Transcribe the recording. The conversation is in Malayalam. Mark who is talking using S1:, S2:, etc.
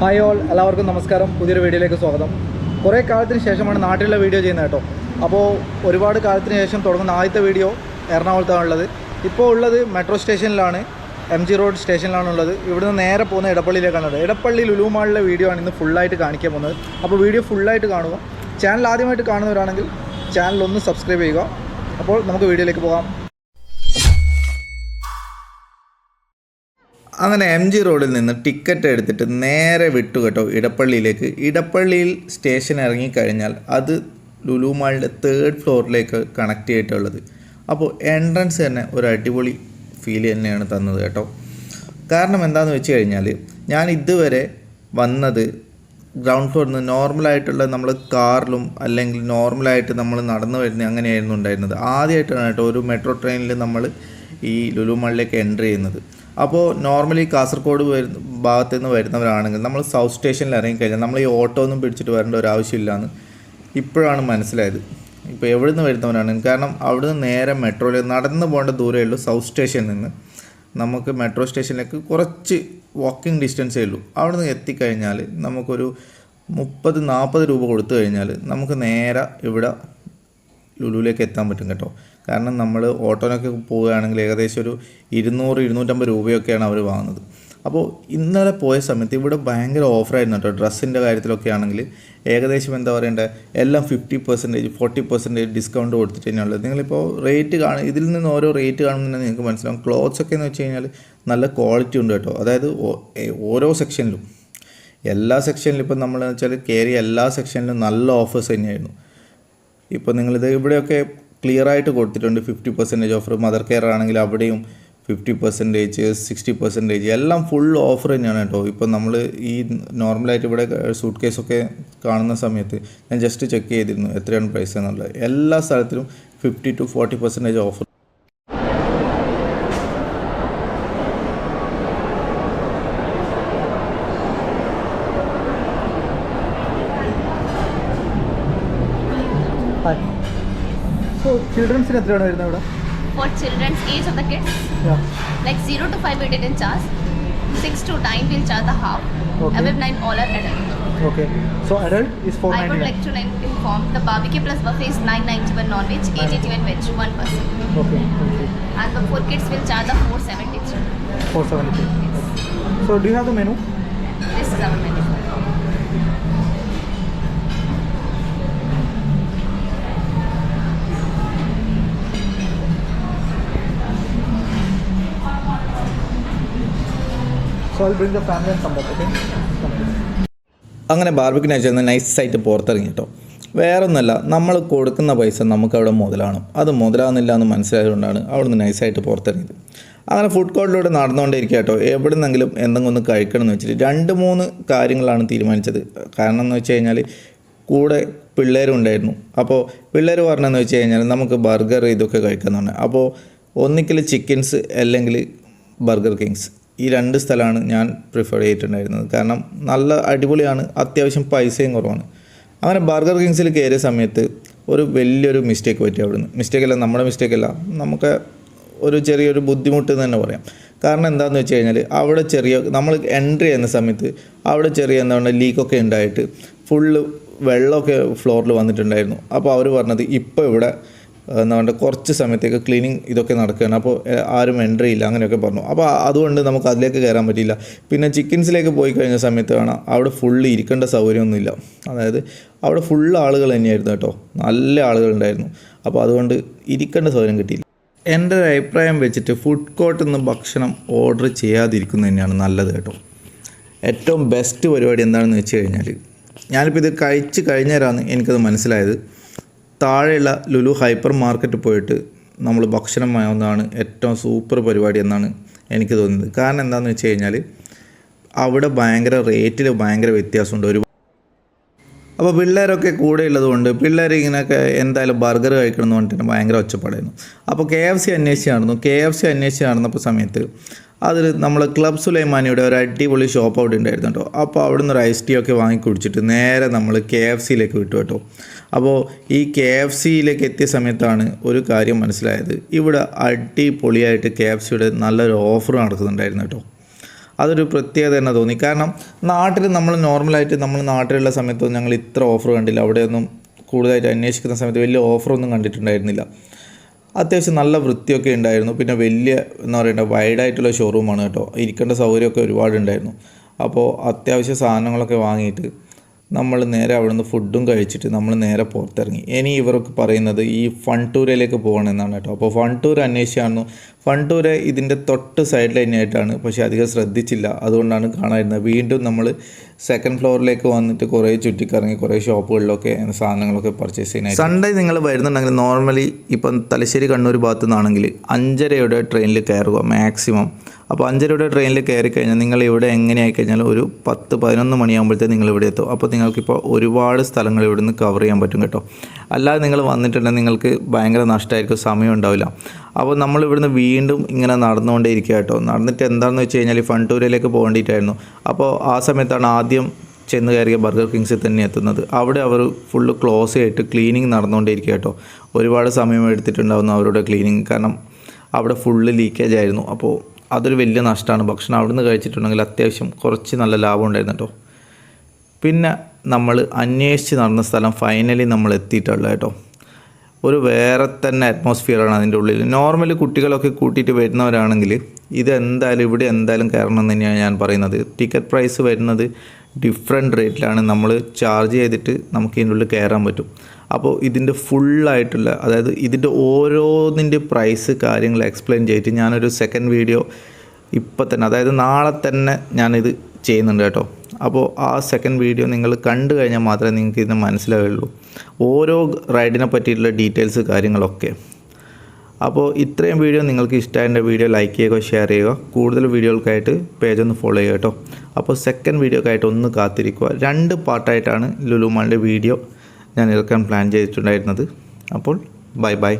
S1: ഹായ് ഓൾ എല്ലാവർക്കും നമസ്കാരം. പുതിയൊരു വീഡിയോയിലേക്ക് സ്വാഗതം. കുറേ കാലത്തിന് ശേഷമാണ് നാട്ടിലുള്ള വീഡിയോ ചെയ്യുന്നത് കേട്ടോ. അപ്പോൾ ഒരുപാട് കാലത്തിന് ശേഷം തുടങ്ങുന്ന ആദ്യത്തെ വീഡിയോ എറണാകുളത്താണ് ഉള്ളത് ഇപ്പോൾ ഉള്ളത് മെട്രോ സ്റ്റേഷനിലാണ് എം ജി റോഡ് സ്റ്റേഷനിലാണ് ഉള്ളത്. ഇവിടുന്ന് നേരെ പോകുന്ന ഇടപ്പള്ളിയിലേക്കാണ് ഉള്ളത്. ഇടപ്പള്ളി ലുലുമാളിലെ വീഡിയോ ആണ് ഇന്ന് ഫുള്ളായിട്ട് കാണിക്കാൻ പോകുന്നത്. അപ്പോൾ വീഡിയോ ഫുള്ളായിട്ട് കാണുക. ചാനൽ ആദ്യമായിട്ട് കാണുന്നവരാണെങ്കിൽ ചാനൽ ഒന്ന് സബ്സ്ക്രൈബ് ചെയ്യുക. അപ്പോൾ നമുക്ക് വീഡിയോയിലേക്ക് പോകാം.
S2: അങ്ങനെ എം ജി റോഡിൽ നിന്ന് ടിക്കറ്റ് എടുത്തിട്ട് നേരെ വിട്ടു കേട്ടോ ഇടപ്പള്ളിയിലേക്ക്. ഇടപ്പള്ളിയിൽ സ്റ്റേഷൻ ഇറങ്ങിക്കഴിഞ്ഞാൽ അത് ലുലു മാളിന്റെ തേർഡ് ഫ്ലോറിലേക്ക് കണക്ട് ചെയ്തിട്ടുള്ളത്. അപ്പോൾ എൻട്രൻസ് തന്നെ ഒരു അടിപൊളി ഫീൽ തന്നെയാണ് തന്നത് കേട്ടോ. കാരണം എന്താണെന്ന് വെച്ച് കഴിഞ്ഞാൽ ഞാൻ ഇതുവരെ വന്നത് ഗ്രൗണ്ട് ഫ്ലോറിൽ നിന്ന് നോർമലായിട്ടുള്ള നമ്മൾ കാറിലും അല്ലെങ്കിൽ നോർമലായിട്ട് നമ്മൾ നടന്നു വരുന്ന അങ്ങനെയായിരുന്നു ഉണ്ടായിരുന്നത്. ആദ്യമായിട്ടാണ് കേട്ടോ ഒരു മെട്രോ ട്രെയിനിൽ നമ്മൾ ഈ ലുലു മാളിലേക്ക് എന്റർ ചെയ്യുന്നത്. അപ്പോൾ നോർമലി കാസർഗോഡ് വരുന്ന ഭാഗത്ത് നിന്ന് വരുന്നവരാണെങ്കിൽ നമ്മൾ സൗത്ത് സ്റ്റേഷനിൽ ഇറങ്ങിക്കഴിഞ്ഞാൽ നമ്മൾ ഈ ഓട്ടോ ഒന്നും പിടിച്ചിട്ട് വരേണ്ട ഒരു ആവശ്യമില്ലാന്ന് ഇപ്പോഴാണ് മനസ്സിലായത്. ഇപ്പോൾ എവിടെ നിന്ന് വരുന്നവരാണ് കാരണം അവിടെ നിന്ന് നേരെ മെട്രോയിൽ നടന്നു പോകേണ്ട ദൂരമേ ഉള്ളൂ സൗത്ത് സ്റ്റേഷനിൽ നിന്ന്. നമുക്ക് മെട്രോ സ്റ്റേഷനിലേക്ക് കുറച്ച് വാക്കിംഗ് ഡിസ്റ്റൻസേ ഉള്ളൂ. അവിടെ നിന്ന് എത്തിക്കഴിഞ്ഞാൽ നമുക്കൊരു മുപ്പത് നാൽപ്പത് രൂപ കൊടുത്തു കഴിഞ്ഞാൽ നമുക്ക് നേരെ ഇവിടെ ലുലുവിലേക്ക് എത്താൻ പറ്റും കേട്ടോ. കാരണം നമ്മൾ ഓട്ടോനൊക്കെ പോവുകയാണെങ്കിൽ ഏകദേശം ഒരു ഇരുന്നൂറ് ഇരുന്നൂറ്റമ്പത് രൂപയൊക്കെയാണ് അവർ വാങ്ങുന്നത്. അപ്പോൾ ഇന്നലെ പോയ സമയത്ത് ഇവിടെ ഭയങ്കര ഓഫറായിരുന്നു കേട്ടോ. ഡ്രസ്സിന്റെ കാര്യത്തിലൊക്കെ ആണെങ്കിൽ ഏകദേശം എന്താ പറയണ്ടേ? എല്ലാം fifty percentage forty percentage discount കൊടുത്തിട്ട് തന്നെയുള്ളത് നിങ്ങളിപ്പോൾ റേറ്റ് കാണും ഇതിൽ നിന്ന് ഓരോ റേറ്റ് കാണുമ്പോൾ നിങ്ങൾക്ക് മനസ്സിലാവും. ക്ലോത്ത്സ് ഒക്കെ എന്ന് വെച്ച് കഴിഞ്ഞാൽ നല്ല ക്വാളിറ്റി ഉണ്ട് കേട്ടോ. അതായത് ഓരോ സെക്ഷനിലും. എല്ലാ സെക്ഷനിലും ഇപ്പം നമ്മൾ വെച്ചാൽ കയറിയ എല്ലാ സെക്ഷനിലും നല്ല ഓഫേഴ്സ് തന്നെയായിരുന്നു. ഇപ്പോൾ നിങ്ങളിത് ഇവിടെയൊക്കെ ക്ലിയർ ആയിട്ട് കൊടുത്തിട്ടുണ്ട്. Fifty percentage offer mother care ആണെങ്കിൽ അവിടെയും ഫിഫ്റ്റി പെർസെന്റേജ് സിക്സ്റ്റി പെർസെന്റേജ് എല്ലാം ഫുൾ ഓഫർ തന്നെയാണ് കേട്ടോ. ഇപ്പോൾ നമ്മൾ ഈ നോർമലായിട്ട് ഇവിടെ സൂട്ട് കേസൊക്കെ കാണുന്ന സമയത്ത് ഞാൻ ജസ്റ്റ് ചെക്ക് ചെയ്തിരുന്നു എത്രയാണ് പ്രൈസ് എന്നുള്ളത്. എല്ലാ സ്ഥലത്തിലും fifty to forty
S1: percentage offer ചിൽഡ്രൻസിന് എത്രയാണ് വരുന്നത് ഇവിടെ
S3: For children's age of the kids, like 0 to 5 we didn't charge. 6 to 9 we'll charge the half.
S1: Okay.
S3: Above 9 all are adult.
S1: Okay so adult is four
S3: I would
S1: ninety
S3: like to like, inform the barbecue plus buffet is 991 non-veg, 881 veg, one person.
S1: Okay
S3: And the for kids will charge the 473.
S1: Four seventy so do have the menu
S3: This is our menu.
S1: So I the family
S2: അങ്ങനെ ബാർബിക്കിനെ ചെന്ന് നൈസായിട്ട് പുറത്തിറങ്ങി കേട്ടോ. വേറൊന്നല്ല നമ്മൾ കൊടുക്കുന്ന പൈസ നമുക്കവിടെ മുതലാണ്. അത് മുതലാകുന്നില്ല എന്ന് മനസ്സിലായതുകൊണ്ടാണ് അവിടെ നിന്ന് നൈസായിട്ട് പുറത്തിറങ്ങിയത്. അങ്ങനെ ഫുഡ് കോർട്ടിലൂടെ നടന്നുകൊണ്ടിരിക്കുക കേട്ടോ. എവിടെ നിന്നെങ്കിലും എന്തെങ്കിലും ഒന്ന് കഴിക്കണം എന്ന് വെച്ചിട്ട് രണ്ട് മൂന്ന് കാര്യങ്ങളാണ് തീരുമാനിച്ചത്. കാരണം എന്ന് വെച്ച് കഴിഞ്ഞാൽ കൂടെ പിള്ളേരും ഉണ്ടായിരുന്നു. അപ്പോൾ പിള്ളേർ പറഞ്ഞതെന്ന് വെച്ച് കഴിഞ്ഞാൽ നമുക്ക് ബർഗർ ഇതൊക്കെ കഴിക്കാമെന്നാണ്. അപ്പോൾ ഒന്നിക്കൽ ചിക്കൻസ് അല്ലെങ്കിൽ ബർഗർ കിങ്സ് ഈ രണ്ട് സ്ഥലമാണ് ഞാൻ പ്രിഫർ ചെയ്തിട്ടുണ്ടായിരുന്നത്. കാരണം നല്ല അടിപൊളിയാണ് അത്യാവശ്യം പൈസയും കുറവാണ്. അങ്ങനെ ബർഗർ കിങ്സിൽ കയറിയ സമയത്ത് ഒരു വലിയൊരു മിസ്റ്റേക്ക് പറ്റി അവിടുന്ന്. മിസ്റ്റേക്ക് അല്ല നമ്മുടെ മിസ്റ്റേക്ക് അല്ല. നമുക്ക് ഒരു ചെറിയൊരു ബുദ്ധിമുട്ട് എന്ന് തന്നെ പറയാം. കാരണം എന്താണെന്ന് വെച്ച് കഴിഞ്ഞാൽ അവിടെ ചെറിയ നമ്മൾ എൻട്രി ചെയ്യുന്ന സമയത്ത് അവിടെ ചെറിയ എന്താ പറയുക ലീക്കൊക്കെ ഉണ്ടായിട്ട് ഫുള്ള് വെള്ളമൊക്കെ ഫ്ലോറിൽ വന്നിട്ടുണ്ടായിരുന്നു. അപ്പോൾ അവർ പറഞ്ഞത് ഇപ്പോൾ ഇവിടെ എന്താ കുറച്ച് സമയത്തേക്ക് ക്ലീനിങ് ഇതൊക്കെ നടക്കുകയാണ്. അപ്പോൾ ആരും എൻട്രി ഇല്ല അങ്ങനെയൊക്കെ പറഞ്ഞു. അപ്പോൾ അതുകൊണ്ട് നമുക്ക് അതിലേക്ക് കയറാൻ പറ്റിയില്ല. പിന്നെ ചിക്കൻസിലേക്ക് പോയി കഴിഞ്ഞ സമയത്ത് കാണാം അവിടെ ഫുള്ള് ഇരിക്കേണ്ട സൗകര്യമൊന്നുമില്ല. അതായത് അവിടെ ഫുള്ള് ആളുകൾ തന്നെയായിരുന്നു കേട്ടോ. നല്ല ആളുകളുണ്ടായിരുന്നു അപ്പോൾ അതുകൊണ്ട് ഇരിക്കേണ്ട സൗകര്യം കിട്ടിയില്ല. എന്റെ ഒരു അഭിപ്രായം വെച്ചിട്ട് ഫുഡ് കോർട്ടിൽ നിന്ന് ഭക്ഷണം ഓർഡർ ചെയ്യാതിരിക്കുന്നത് തന്നെയാണ് നല്ലത് കേട്ടോ. ഏറ്റവും ബെസ്റ്റ് പരിപാടി എന്താണെന്ന് വെച്ച് കഴിഞ്ഞാൽ ഞാനിപ്പോൾ ഇത് കഴിച്ച് കഴിഞ്ഞേരാണ് എനിക്കത് മനസ്സിലായത്. താഴെയുള്ള ലുലു ഹൈപ്പർ മാർക്കറ്റ് പോയിട്ട് നമ്മൾ ഭക്ഷണം വാങ്ങുന്നതാണ് ഏറ്റവും സൂപ്പർ പരിപാടി എന്നാണ് എനിക്ക് തോന്നുന്നത്. കാരണം എന്താണെന്ന് വെച്ച് കഴിഞ്ഞാൽ അവിടെ ഭയങ്കര റേറ്റിൽ ഭയങ്കര വ്യത്യാസമുണ്ട്. ഒരു അപ്പോൾ പിള്ളേരൊക്കെ കൂടെ ഉള്ളതുകൊണ്ട് പിള്ളേർ ഇങ്ങനെയൊക്കെ എന്തായാലും ബർഗർ കഴിക്കണം എന്ന് പറഞ്ഞിട്ട് ഭയങ്കര ഒച്ചപ്പാടായിരുന്നു. അപ്പോൾ കെ എഫ് സി അന്വേഷിച്ച് നടന്നു. കെ എഫ് സി അന്വേഷിച്ച് നടന്നപ്പോൾ സമയത്ത് അതിൽ നമ്മൾ ക്ലബ് സുലൈമാനിയുടെ ഒരു അടിപൊളി ഷോപ്പ് അവിടെ ഉണ്ടായിരുന്നു കേട്ടോ. അപ്പോൾ അവിടെ നിന്ന് ഒരു ഐസ് ടീ ഒക്കെ വാങ്ങി കുടിച്ചിട്ട് നേരെ നമ്മൾ കെ എഫ് സിയിലേക്ക് വിട്ടു കേട്ടോ. അപ്പോൾ ഈ കെ എഫ് സിയിലേക്ക് എത്തിയ സമയത്താണ് ഒരു കാര്യം മനസ്സിലായത്. ഇവിടെ അടിപൊളിയായിട്ട് കെ എഫ് സിയുടെ നല്ലൊരു ഓഫർ നടക്കുന്നുണ്ടായിരുന്നു കേട്ടോ. അതൊരു പ്രത്യേകത തന്നെ തോന്നി. കാരണം നാട്ടിൽ നമ്മൾ നോർമലായിട്ട് നമ്മൾ നാട്ടിലുള്ള സമയത്തൊന്നും ഞങ്ങൾ ഇത്ര ഓഫർ കണ്ടില്ല. അവിടെയൊന്നും കൂടുതലായിട്ട് അന്വേഷിക്കുന്ന സമയത്ത് വലിയ ഓഫറൊന്നും കണ്ടിട്ടുണ്ടായിരുന്നില്ല. അത്യാവശ്യം നല്ല വൃത്തിയൊക്കെ ഉണ്ടായിരുന്നു. പിന്നെ വലിയ എന്താ പറയണ്ട വൈഡായിട്ടുള്ള ഷോറൂമാണ് കേട്ടോ. ഇരിക്കേണ്ട സൗകര്യമൊക്കെ ഒരുപാടുണ്ടായിരുന്നു. അപ്പോൾ അത്യാവശ്യ സാധനങ്ങളൊക്കെ വാങ്ങിയിട്ട് നമ്മൾ നേരെ അവിടുന്ന് ഫുഡും കഴിച്ചിട്ട് നമ്മൾ നേരെ പുറത്തിറങ്ങി. ഇനി ഇവർക്ക് പറയുന്നത് ഈ ഫൺ ടൂറിലേക്ക് പോകണമെന്നാണ് കേട്ടോ. അപ്പോൾ ഫൺ ടൂർ അന്വേഷിച്ചായിരുന്നു. ഫൺ ടൂര് ഇതിന്റെ തൊട്ട് സൈഡിൽ തന്നെയായിട്ടാണ്. പക്ഷേ അധികം ശ്രദ്ധിച്ചില്ല. അതുകൊണ്ടാണ് കാണാതിരുന്നത്. വീണ്ടും നമ്മൾ സെക്കൻഡ് ഫ്ലോറിലേക്ക് വന്നിട്ട് കുറേ ചുറ്റിക്കറങ്ങി കുറേ ഷോപ്പുകളിലൊക്കെ സാധനങ്ങളൊക്കെ പർച്ചേസ് ചെയ്യാനായി സൺഡേ നിങ്ങൾ വരുന്നുണ്ടെങ്കിൽ നോർമലി ഇപ്പം തലശ്ശേരി കണ്ണൂർ ഭാഗത്തു നിന്നാണെങ്കിൽ അഞ്ചരയുടെ ട്രെയിനിൽ കയറുക മാക്സിമം അപ്പോൾ അഞ്ചരയുടെ ട്രെയിനിൽ കയറി കഴിഞ്ഞാൽ നിങ്ങൾ ഇവിടെ എങ്ങനെയായി കഴിഞ്ഞാൽ ഒരു പത്ത് പതിനൊന്ന് മണിയാകുമ്പോഴത്തേക്ക് നിങ്ങൾ ഇവിടെ എത്തും. അപ്പോൾ നിങ്ങൾക്കിപ്പോൾ ഒരുപാട് സ്ഥലങ്ങൾ ഇവിടെ നിന്ന് കവർ ചെയ്യാൻ പറ്റും കേട്ടോ. അല്ലാതെ നിങ്ങൾ വന്നിട്ടുണ്ടെങ്കിൽ നിങ്ങൾക്ക് ഭയങ്കര നഷ്ടമായിരിക്കും സമയം ഉണ്ടാവില്ല. അപ്പോൾ നമ്മൾ ഇവിടുന്ന് വീണ്ടും ഇങ്ങനെ നടന്നുകൊണ്ടേ ഇരിക്കുക കേട്ടോ. നടന്നിട്ട് എന്താണെന്ന് വെച്ച് കഴിഞ്ഞാൽ ഈ ടൂരിലേക്ക് പോകേണ്ടിയിട്ടായിരുന്നു അപ്പോൾ ആ സമയത്താണ് ആദ്യം ചെന്ന് കയറിയ ബർഗർ കിങ്സിൽ തന്നെ എത്തുന്നത്. അവിടെ അവർ ഫുള്ള് ക്ലോസ് ആയിട്ട് ക്ലീനിങ് നടന്നുകൊണ്ടേയിരിക്കുക കേട്ടോ. ഒരുപാട് സമയം എടുത്തിട്ടുണ്ടാവുന്നു അവരുടെ ക്ലീനിങ് കാരണം അവിടെ ഫുള്ള് ലീക്കേജ് ആയിരുന്നു. അപ്പോൾ അതൊരു വലിയ നഷ്ടമാണ്. ഭക്ഷണം അവിടുന്ന് കഴിച്ചിട്ടുണ്ടെങ്കിൽ അത്യാവശ്യം കുറച്ച് നല്ല ലാഭം ഉണ്ടായിരുന്നു കേട്ടോ. പിന്നെ നമ്മൾ അന്വേഷിച്ച് നടന്ന സ്ഥലം ഫൈനലി നമ്മൾ എത്തിയിട്ടുള്ളത് കേട്ടോ. ഒരു വേറെ തന്നെ അറ്റ്മോസ്ഫിയറാണ് അതിന്റെ ഉള്ളിൽ നോർമലി കുട്ടികളൊക്കെ കൂട്ടിയിട്ട് വരുന്നവരാണെങ്കിൽ ഇത് എന്തായാലും ഇവിടെ എന്തായാലും കയറണം എന്ന് തന്നെയാണ് ഞാൻ പറയുന്നത്. ടിക്കറ്റ് പ്രൈസ് വരുന്നത് ഡിഫറെന്റ് റേറ്റിലാണ് നമ്മൾ ചാർജ് ചെയ്തിട്ട് നമുക്ക് ഇതിന്റെ ഉള്ളിൽ കയറാൻ പറ്റും. അപ്പോൾ ഇതിന്റെ ഫുള്ളായിട്ടുള്ള അതായത് ഇതിന്റെ ഓരോന്നിന്റെ പ്രൈസ് കാര്യങ്ങൾ എക്സ്പ്ലെയിൻ ചെയ്തിട്ട് ഞാനൊരു സെക്കൻഡ് വീഡിയോ ഇപ്പം തന്നെ അതായത് നാളെ തന്നെ ഞാനിത് ചെയ്യുന്നുണ്ട് കേട്ടോ. അപ്പോൾ ആ സെക്കൻഡ് വീഡിയോ നിങ്ങൾ കണ്ടു കഴിഞ്ഞാൽ മാത്രമേ നിങ്ങൾക്ക് ഇതിന് മനസ്സിലാവുള്ളൂ. ഓരോ റൈഡിനെ പറ്റിയിട്ടുള്ള ഡീറ്റെയിൽസ് കാര്യങ്ങളൊക്കെ. അപ്പോൾ ഇത്രയും വീഡിയോ നിങ്ങൾക്ക് ഇഷ്ടമായ വീഡിയോ ലൈക്ക് ചെയ്യുക ഷെയർ ചെയ്യുക. കൂടുതൽ വീഡിയോകൾക്കായിട്ട് പേജ് ഒന്ന് ഫോളോ ചെയ്യുക കേട്ടോ. അപ്പോൾ സെക്കൻഡ് വീഡിയോക്കായിട്ട് ഒന്ന് കാത്തിരിക്കുക. രണ്ട് പാർട്ടായിട്ടാണ് ലുലുമാളിന്റെ വീഡിയോ ഞാൻ ഇറക്കാൻ പ്ലാൻ ചെയ്തിട്ടുണ്ടായിരുന്നത്. അപ്പോൾ ബൈ ബൈ